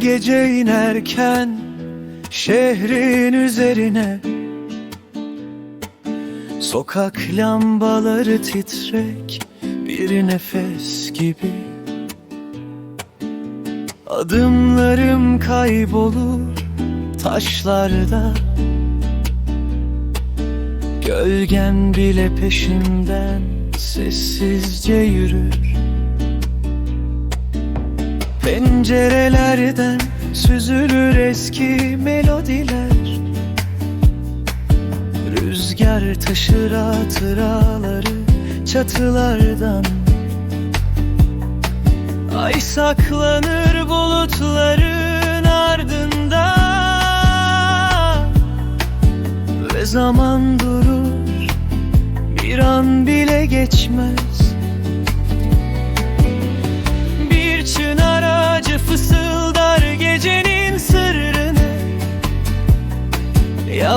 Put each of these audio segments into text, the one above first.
gece inerken şehrin üzerine Sokak lambaları titrek bir nefes gibi. Adımlarım kaybolur taşlarda. Gölgen bile peşimden sessizce yürür Pencerelerden süzülür eski melodiler. Rüzgar taşır hatıraları çatılardan. Ay saklanır bulutların ardında. Ve zaman durur bir an bile geçmez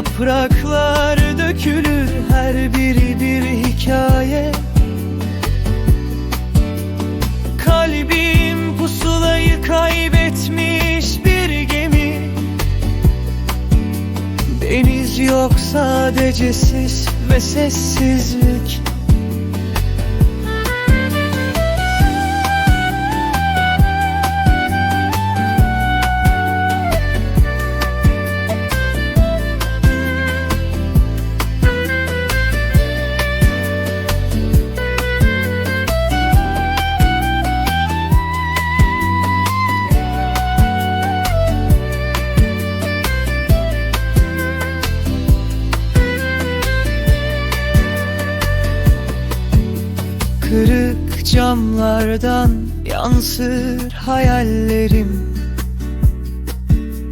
Yapraklar dökülür her biri bir hikaye. Kalbim pusulayı kaybetmiş bir gemi. Deniz yok sadece sis ve sessizlik Kırık camlardan yansır hayallerim.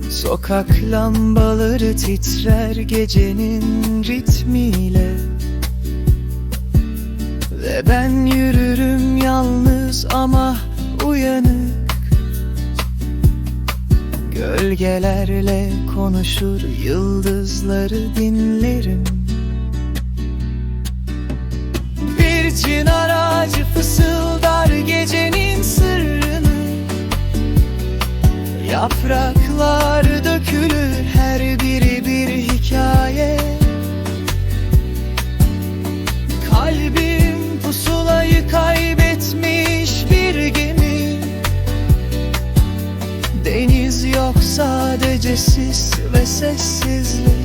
Sokak lambaları titrer gecenin ritmiyle. Ve ben yürürüm yalnız ama uyanık. Gölgelerle konuşur yıldızları dinlerim. Bir ağacı fısıldar gecenin sırrını. Yapraklar dökülür her biri bir hikaye. Kalbim pusulayı kaybetmiş bir gemi. Deniz yok sadece sis ve sessizlik